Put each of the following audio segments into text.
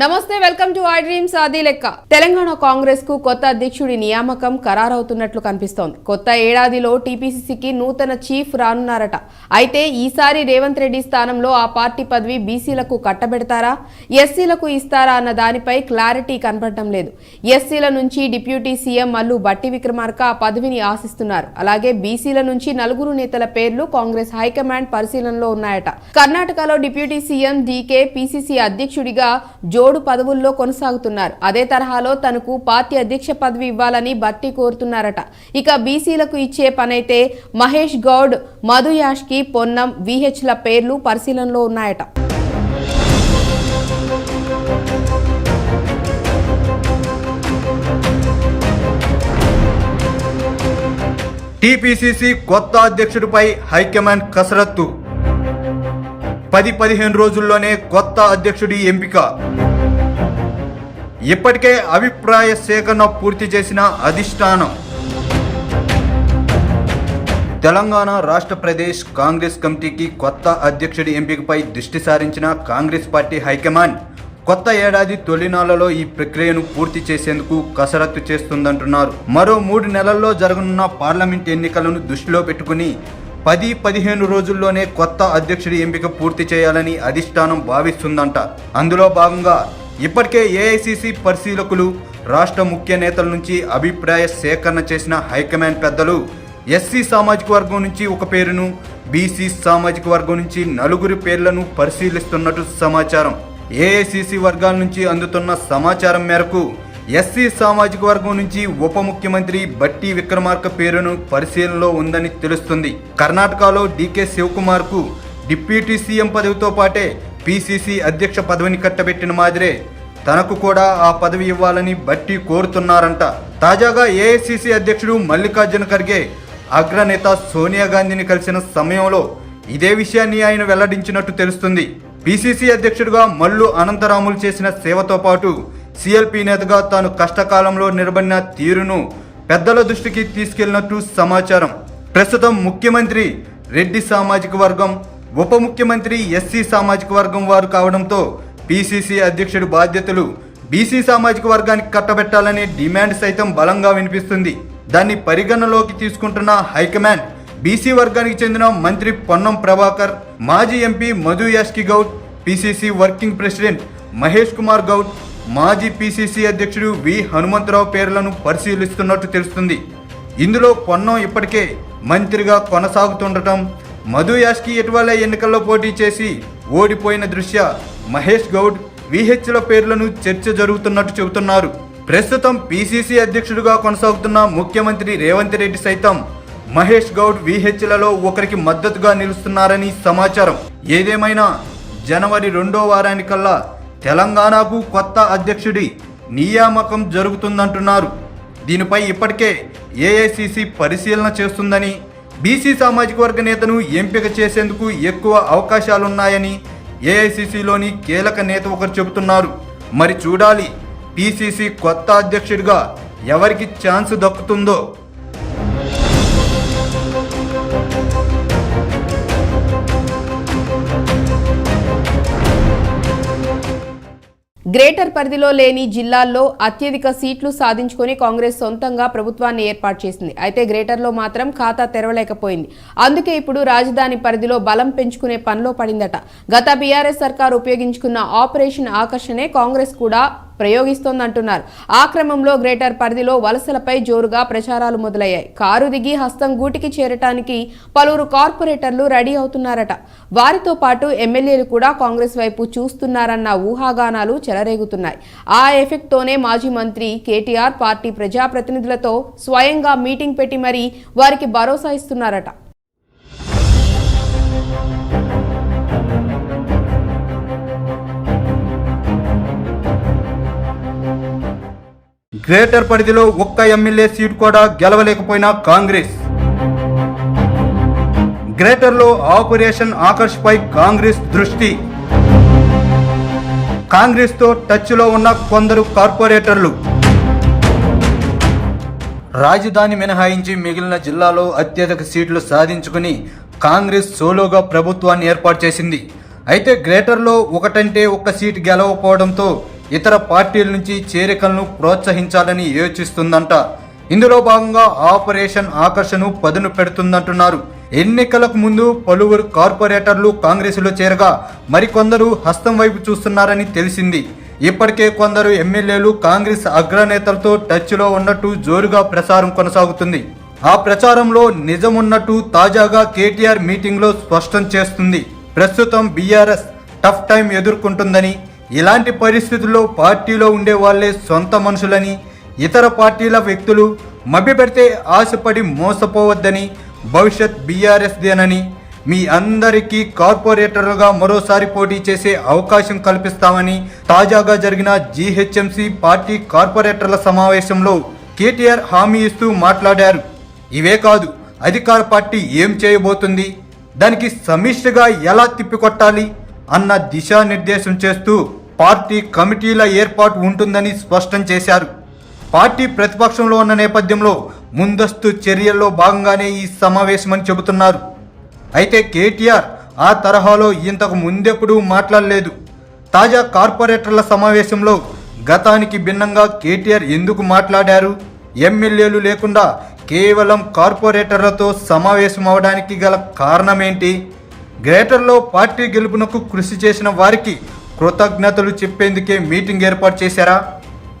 నమస్తే welcome to I dreams ఆది లెక్క. తెలంగాణ కాంగ్రెస్కు కొత్త అధ్యక్షుడి నియామకం ఖరారవుతున్నట్లు కనిపిస్తోంది. కొత్త ఏడాదిలో టీపీసీసీకి నూతన చీఫ్ రానున్నారట. అయితే ఈసారి రేవంత్ రెడ్డి స్థానంలో ఆ పార్టీ పదవి బీసీలకు కట్టబెడతారా? ఎస్సీలకు ఇస్తారా అన్న దానిపై క్లారిటీ కనపడటం లేదు. ఎస్సీల నుంచి డిప్యూటీ సీఎం మల్లు బట్టి విక్రమార్క ఆ పదవిని ఆశిస్తున్నారు. అలాగే బీసీల నుంచి నలుగురు నేతల పేర్లు కాంగ్రెస్ హైకమాండ్ పరిశీలనలో ఉన్నాయట. కర్ణాటకలో డిప్యూటీ సీఎం డీకే పీసీసీ అధ్యక్షుడిగా తోడు పదవుల్లో కొనసాగుతున్నారు. అదే తరహాలో తనకు పార్టీ అధ్యక్ష పదవి ఇవ్వాలని బట్టి కోరుతున్నారట. ఇక బీసీలకు ఇచ్చే పనైతే మహేష్ గౌడ్ మధు యాష్కి పొన్నం విహెచ్ల పేర్లు పరిశీలనలో ఉన్నాయట. టీపీసీసీ కొత్త అధ్యక్షుడిపై హైకమాండ్ కసరత్తు. పది పదిహేను రోజుల్లోనే కొత్త అధ్యక్షుడి ఎంపిక. ఇప్పటికే అభిప్రాయ సేకరణ పూర్తి చేసిన అధిష్టానం. తెలంగాణ రాష్ట్ర ప్రదేశ్ కాంగ్రెస్ కమిటీకి కొత్త అధ్యక్షుడి ఎంపికపై దృష్టి సారించిన కాంగ్రెస్ పార్టీ హైకమాండ్ కొత్త ఏడాది తొలినాళ్ళలో ఈ ప్రక్రియను పూర్తి చేసేందుకు కసరత్తు చేస్తుందంటున్నారు. మరో మూడు నెలల్లో జరగనున్న పార్లమెంట్ ఎన్నికలను దృష్టిలో పెట్టుకుని పది పదిహేను రోజుల్లోనే కొత్త అధ్యక్షుడి ఎంపిక పూర్తి చేయాలని అధిష్టానం భావిస్తుందంట. అందులో భాగంగా ఇప్పటికే ఏఐసిసి పరిశీలకులు రాష్ట్ర ముఖ్య నేతల నుంచి అభిప్రాయ సేకరణ చేసిన హైకమాండ్ పెద్దలు ఎస్సీ సామాజిక వర్గం నుంచి ఒక పేరును బీసీ సామాజిక వర్గం నుంచి నలుగురి పేర్లను పరిశీలిస్తున్నట్టు సమాచారం. ఏఐసిసి వర్గాల నుంచి అందుతున్న సమాచారం మేరకు ఎస్సీ సామాజిక వర్గం నుంచి ఉప ముఖ్యమంత్రి బట్టి విక్రమార్క పేరును పరిశీలనలో ఉందని తెలుస్తుంది. కర్ణాటకలో డీకే శివకుమార్కు డిప్యూటీ సీఎం పదవితో పాటే పిసిసి అధ్యక్ష పదవిని కట్టబెట్టిన మాదిరే తనకు కూడా ఆ పదవి ఇవ్వాలని బట్టి కోరుతున్నారంట. తాజాగా ఏఐసిసి అధ్యక్షుడు మల్లికార్జున ఖర్గే అగ్రనేత సోనియా గాంధీని కలిసిన సమయంలో ఇదే విషయాన్ని ఆయన వెల్లడించినట్టు తెలుస్తుంది. పిసిసి అధ్యక్షుడిగా మల్లు అనంతరాములు చేసిన సేవతో పాటు సిఎల్పి నేతగా తాను కష్టకాలంలో నిలబడిన తీరును పెద్దల దృష్టికి తీసుకెళ్ళినట్టు సమాచారం. ప్రస్తుతం ముఖ్యమంత్రి రెడ్డి సామాజిక వర్గం ఉప ముఖ్యమంత్రి ఎస్సీ సామాజిక వర్గం వారు కావడంతో పీసీసీ అధ్యక్షుడు బాధ్యతలు బీసీ సామాజిక వర్గానికి కట్టబెట్టాలనే డిమాండ్ సైతం బలంగా వినిపిస్తుంది. దాన్ని పరిగణలోకి తీసుకుంటున్న హైకమాండ్ బీసీ వర్గానికి చెందిన మంత్రి పొన్నం ప్రభాకర్ మాజీ MP Madhu Yashki Goud PCC working president Mahesh Kumar Goud మాజీ పీసీసీ అధ్యక్షుడు వి హనుమంతరావు పేర్లను పరిశీలిస్తున్నట్టు తెలుస్తుంది. ఇందులో పొన్నం ఇప్పటికే మంత్రిగా కొనసాగుతుండటం మధు యాష్కి ఇటీవల ఎన్నికల్లో పోటీ చేసి ఓడిపోయిన దృశ్య మహేష్ గౌడ్ విహెచ్ల పేర్లను చర్చ జరుగుతున్నట్టు చెబుతున్నారు. ప్రస్తుతం పిసిసి అధ్యక్షుడిగా కొనసాగుతున్న ముఖ్యమంత్రి రేవంత్ రెడ్డి సైతం మహేష్ గౌడ్ విహెచ్లలో ఒకరికి మద్దతుగా నిలుస్తున్నారని సమాచారం. ఏదేమైనా జనవరి రెండో వారానికల్లా తెలంగాణకు కొత్త అధ్యక్షుడి నియామకం జరుగుతుందంటున్నారు. దీనిపై ఇప్పటికే ఏఐసిసి పరిశీలన చేస్తుందని బీసీ సామాజిక వర్గ నేతను ఎంపిక చేసేందుకు ఎక్కువ అవకాశాలున్నాయని ఏఐసిసిలోని కీలక నేత ఒకరు చెబుతున్నారు. మరి చూడాలి పిసిసి కొత్త అధ్యక్షుడిగా ఎవరికి ఛాన్స్ దక్కుతుందో. గ్రేటర్ పరిధిలో లేని జిల్లాల్లో అత్యధిక సీట్లు సాధించుకొని కాంగ్రెస్ సొంతంగా ప్రభుత్వాన్ని ఏర్పాటు చేసింది. అయితే గ్రేటర్లో మాత్రం ఖాతా తెరవలేకపోయింది. అందుకే ఇప్పుడు రాజధాని పరిధిలో బలం పెంచుకునే పనిలో పడిందట. గత బీఆర్ఎస్ సర్కార్ ఉపయోగించుకున్న ఆపరేషన్ ఆకర్షణే కాంగ్రెస్ కూడా ప్రయోగిస్తోందంటున్నారు. ఆ క్రమంలో గ్రేటర్ పరిధిలో వలసలపై జోరుగా ప్రచారాలు మొదలయ్యాయి. కారు దిగి హస్తం గూటికి చేరటానికి పలువురు కార్పొరేటర్లు రెడీ అవుతున్నారట. వారితో పాటు ఎమ్మెల్యేలు కూడా కాంగ్రెస్ వైపు చూస్తున్నారన్న ఊహాగానాలు చెలరేగుతున్నాయి. ఆ ఎఫెక్ట్తోనే మాజీ మంత్రి కేటీఆర్ పార్టీ ప్రజాప్రతినిధులతో స్వయంగా మీటింగ్ పెట్టి మరీ వారికి భరోసా ఇస్తున్నారట. గ్రేటర్ పరిధిలో ఒక్క ఎమ్మెల్యే సీట్ కూడా గెలవలేకపోయిన కాంగ్రెస్. గ్రేటర్లో ఆపరేషన్ ఆకర్ష్పై కాంగ్రెస్ దృష్టి. కాంగ్రెస్తో టచ్లో ఉన్న కొందరు కార్పొరేటర్లు. రాజధాని మినహాయించి మిగిలిన జిల్లాలో అత్యధిక సీట్లు సాధించుకుని కాంగ్రెస్ సోలోగా ప్రభుత్వాన్ని ఏర్పాటు చేసింది. అయితే గ్రేటర్లో ఒకటంటే ఒక్క సీటు గెలవకపోవడంతో ఇతర పార్టీల నుంచి చేరికలను ప్రోత్సహించాలని యోచిస్తుందంట. ఇందులో భాగంగా ఆపరేషన్ ఆకర్షను పదును పెడుతుందంటున్నారు. ఎన్నికలకు ముందు పలువురు కార్పొరేటర్లు కాంగ్రెసులో చేరగా మరికొందరు హస్తం వైపు చూస్తున్నారని తెలిసింది. ఇప్పటికే కొందరు ఎమ్మెల్యేలు కాంగ్రెస్ అగ్రనేతలతో టచ్లో ఉన్నట్టు జోరుగా ప్రచారం కొనసాగుతుంది. ఆ ప్రచారంలో నిజమున్నట్టు తాజాగా కేటీఆర్ మీటింగ్లో స్పష్టం చేస్తుంది. ప్రస్తుతం బీఆర్ఎస్ టఫ్ టైం ఎదుర్కొంటుందని ఇలాంటి పరిస్థితుల్లో పార్టీలో ఉండే వాళ్ళే సొంత మనుషులని ఇతర పార్టీల వ్యక్తులు మభ్యపెడితే ఆశపడి మోసపోవద్దని భవిష్యత్ బీఆర్ఎస్దేనని మీ అందరికీ కార్పొరేటర్లుగా మరోసారి పోటీ చేసే అవకాశం కల్పిస్తామని తాజాగా జరిగిన జీహెచ్ఎంసీ పార్టీ కార్పొరేటర్ల సమావేశంలో కేటీఆర్ హామీ ఇస్తూ మాట్లాడారు. ఇవే కాదు అధికార పార్టీ ఏం చేయబోతుంది? దానికి సమిష్టిగా ఎలా తిప్పికొట్టాలి? అన్న దిశానిర్దేశం చేస్తూ పార్టీ కమిటీల ఏర్పాటు ఉంటుందని స్పష్టం చేశారు. పార్టీ ప్రతిపక్షంలో ఉన్న నేపథ్యంలో ముందస్తు చర్యల్లో భాగంగానే ఈ సమావేశమని చెబుతున్నారు. అయితే కేటీఆర్ ఆ తరహాలో ఇంతకు ముందెప్పుడూ మాట్లాడలేదు. తాజా కార్పొరేటర్ల సమావేశంలో గతానికి భిన్నంగా కేటీఆర్ ఎందుకు మాట్లాడారు? ఎమ్మెల్యేలు లేకుండా కేవలం కార్పొరేటర్లతో సమావేశం అవడానికి గల కారణమేంటి? గ్రేటర్లో పార్టీ గెలుపునకు కృషి చేసిన వారికి కృతజ్ఞతలు చెప్పేందుకే మీటింగ్ ఏర్పాటు చేశారా?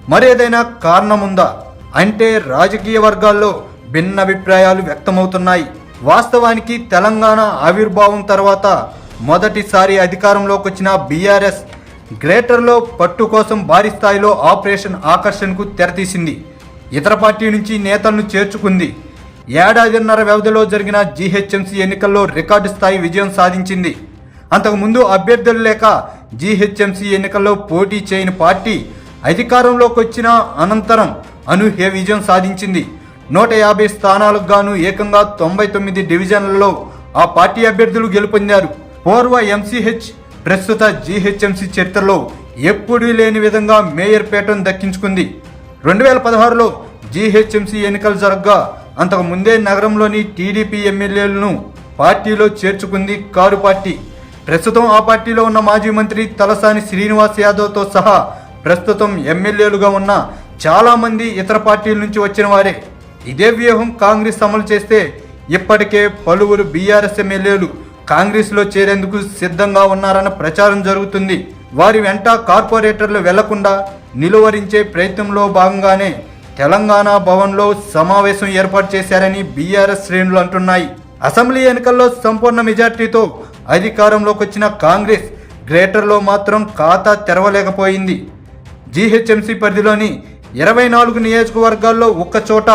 మరేదైనా కారణముందా? అంటే రాజకీయ వర్గాల్లో భిన్నాభిప్రాయాలు వ్యక్తమవుతున్నాయి. వాస్తవానికి తెలంగాణ ఆవిర్భావం తర్వాత మొదటిసారి అధికారంలోకి వచ్చిన బీఆర్ఎస్ గ్రేటర్లో పట్టు కోసం భారీ స్థాయిలో ఆపరేషన్ ఆకర్షణకు తెరతీసింది. ఇతర పార్టీ నుంచి నేతలను చేర్చుకుంది. ఏడాదిన్నర వ్యవధిలో జరిగిన జీహెచ్ఎంసీ ఎన్నికల్లో రికార్డు స్థాయి విజయం సాధించింది. అంతకుముందు అభ్యర్థులు లేక జీహెచ్ఎంసీ ఎన్నికల్లో పోటీ చేయని పార్టీ అధికారంలోకి వచ్చిన అనంతరం అనూహ్య విజయం సాధించింది. నూట యాభై స్థానాలకు గాను ఏకంగా తొంభై తొమ్మిది డివిజన్లలో ఆ పార్టీ అభ్యర్థులు గెలుపొందారు. పూర్వ ఎంసీహెచ్ ప్రస్తుత జీహెచ్ఎంసీ చరిత్రలో ఎప్పుడూ లేని విధంగా మేయర్ పీఠం దక్కించుకుంది. రెండు వేల పదహారులో జీహెచ్ఎంసీ ఎన్నికలు జరగ్గా అంతకు ముందే నగరంలోని టీడీపీ ఎమ్మెల్యేలను పార్టీలో చేర్చుకుంది కారు పార్టీ. ప్రస్తుతం ఆ పార్టీలో ఉన్న మాజీ మంత్రి తలసాని శ్రీనివాస్ యాదవ్తో సహా ప్రస్తుతం ఎమ్మెల్యేలుగా ఉన్న చాలామంది ఇతర పార్టీల నుంచి వచ్చిన వారే. ఇదే వ్యూహం కాంగ్రెస్ అమలు చేస్తే ఇప్పటికే పలువురు బీఆర్ఎస్ ఎమ్మెల్యేలు కాంగ్రెస్లో చేరేందుకు సిద్ధంగా ఉన్నారన్న ప్రచారం జరుగుతుంది. వారి వెంట కార్పొరేటర్లు వెళ్ళకుండా నిలువరించే ప్రయత్నంలో భాగంగానే తెలంగాణ భవన్లో సమావేశం ఏర్పాటు చేశారని బీఆర్ఎస్ శ్రేణులు అంటున్నాయి. అసెంబ్లీ ఎన్నికల్లో సంపూర్ణ మెజార్టీతో అధికారంలోకి వచ్చిన కాంగ్రెస్ గ్రేటర్లో మాత్రం ఖాతా తెరవలేకపోయింది. జీహెచ్ఎంసీ పరిధిలోని ఇరవై నాలుగు నియోజకవర్గాల్లో ఒక్కచోట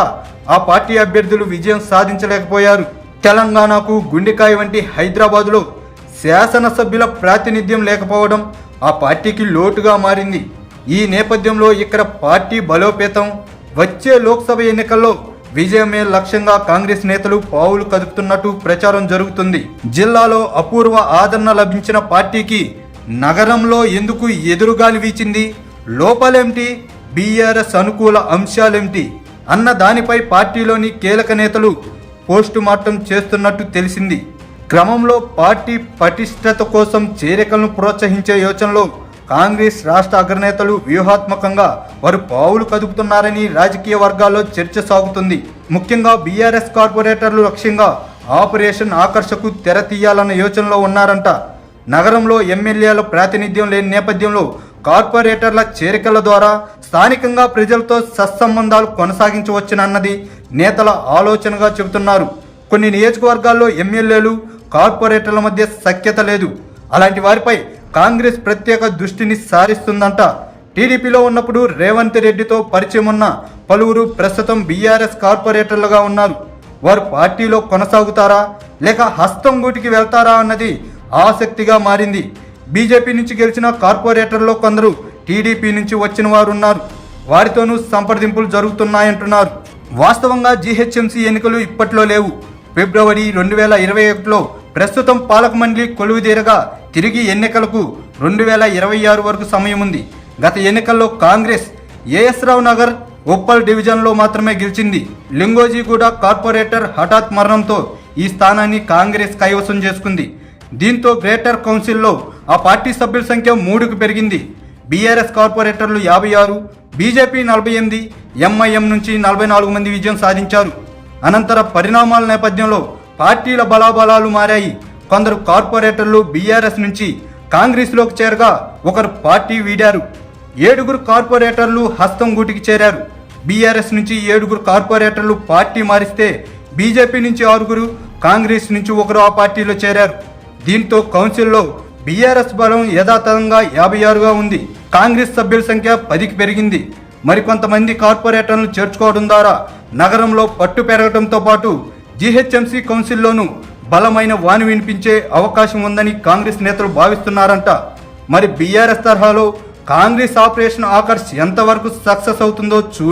ఆ పార్టీ అభ్యర్థులు విజయం సాధించలేకపోయారు. తెలంగాణకు గుండెకాయ వంటి హైదరాబాదులో శాసనసభ్యుల ప్రాతినిధ్యం లేకపోవడం ఆ పార్టీకి లోటుగా మారింది. ఈ నేపథ్యంలో ఇక్కడ పార్టీ బలోపేతం. వచ్చే లోక్సభ ఎన్నికల్లో విజయమే లక్ష్యంగా కాంగ్రెస్ నేతలు పావులు కదుపుతున్నట్టు ప్రచారం జరుగుతుంది. జిల్లాలో అపూర్వ ఆదరణ లభించిన పార్టీకి నగరంలో ఎందుకు ఎదురుగాలి వీచింది? లోపాలేమిటి? బీఆర్ఎస్ అనుకూల అంశాలేమిటి? అన్న దానిపై పార్టీలోని కీలక నేతలు పోస్టు మార్టం చేస్తున్నట్టు తెలిసింది. క్రమంలో పార్టీ పటిష్టత కోసం చేరికలను ప్రోత్సహించే యోచనలో కాంగ్రెస్ రాష్ట్ర అగ్రనేతలు వ్యూహాత్మకంగా వారు పావులు కదుపుతున్నారని రాజకీయ వర్గాల్లో చర్చ సాగుతుంది. ముఖ్యంగా బీఆర్ఎస్ కార్పొరేటర్లు లక్ష్యంగా ఆపరేషన్ ఆకర్షకు తెర తీయాలన్న యోచనలో ఉన్నారంట. నగరంలో ఎమ్మెల్యేల ప్రాతినిధ్యం లేని నేపథ్యంలో కార్పొరేటర్ల చేరికల ద్వారా స్థానికంగా ప్రజలతో సత్సంబంధాలు కొనసాగించవచ్చునన్నది నేతల ఆలోచనగా చెబుతున్నారు. కొన్ని నియోజకవర్గాల్లో ఎమ్మెల్యేలు కార్పొరేటర్ల మధ్య సఖ్యత లేదు. అలాంటి వారిపై కాంగ్రెస్ ప్రత్యేక దృష్టిని సారిస్తుందంట. టీడీపీలో ఉన్నప్పుడు రేవంత్ రెడ్డితో పరిచయం ఉన్న పలువురు ప్రస్తుతం బీఆర్ఎస్ కార్పొరేటర్లుగా ఉన్నారు. వారు పార్టీలో కొనసాగుతారా? లేక హస్తం గూటికి వెళ్తారా అన్నది ఆసక్తిగా మారింది. బీజేపీ నుంచి గెలిచిన కార్పొరేటర్లో కొందరు టీడీపీ నుంచి వచ్చిన వారు ఉన్నారు వారితోనూ సంప్రదింపులు జరుగుతున్నాయంటున్నారు. వాస్తవంగా జీహెచ్ఎంసీ ఎన్నికలు ఇప్పట్లో లేవు. ఫిబ్రవరి రెండు వేల ఇరవై ఒకటిలో ప్రస్తుతం పాలక మండలి కొలువుదీరగా తిరిగి ఎన్నికలకు రెండు వేల ఇరవై ఆరు వరకు సమయం ఉంది. గత ఎన్నికల్లో కాంగ్రెస్ ఏఎస్ రావు నగర్ ఉప్పల్ డివిజన్లో మాత్రమే గెలిచింది. లింగోజీగూడ కార్పొరేటర్ హఠాత్ మరణంతో ఈ స్థానాన్ని కాంగ్రెస్ కైవసం చేసుకుంది. దీంతో గ్రేటర్ కౌన్సిల్లో ఆ పార్టీ సభ్యుల సంఖ్య మూడుకు పెరిగింది. బీఆర్ఎస్ కార్పొరేటర్లు యాభై ఆరు బీజేపీ నలభై ఎనిమిది ఎంఐఎం నుంచి నలభై నాలుగు మంది విజయం సాధించారు. అనంతర పరిణామాల నేపథ్యంలో పార్టీల బలాబలాలు మారాయి. కొందరు కార్పొరేటర్లు బీఆర్ఎస్ నుంచి కాంగ్రెస్లోకి చేరగా ఒకరు పార్టీ వీడారు. ఏడుగురు కార్పొరేటర్లు హస్తం గూటికి చేరారు. బీఆర్ఎస్ నుంచి ఏడుగురు కార్పొరేటర్లు పార్టీ మారిస్తే బీజేపీ నుంచి ఆరుగురు కాంగ్రెస్ నుంచి ఒకరు ఆ పార్టీలో చేరారు. దీంతో కౌన్సిల్లో బీఆర్ఎస్ బలం యథాతథంగా యాభై ఆరుగా ఉంది. కాంగ్రెస్ సభ్యుల సంఖ్య పదికి పెరిగింది. మరికొంతమంది కార్పొరేటర్లు చేర్చుకోవడం ద్వారా నగరంలో పట్టు పెరగడంతో పాటు జీహెచ్ఎంసీ కౌన్సిల్లోనూ బలమైన వాణి వినిపించే అవకాశం ఉందని కాంగ్రెస్ నేతలు భావిస్తున్నారంట. మరి బీఆర్ఎస్ తరహాలో కాంగ్రెస్ ఆపరేషన్ ఆకర్ష్ ఎంతవరకు సక్సెస్ అవుతుందో చూడ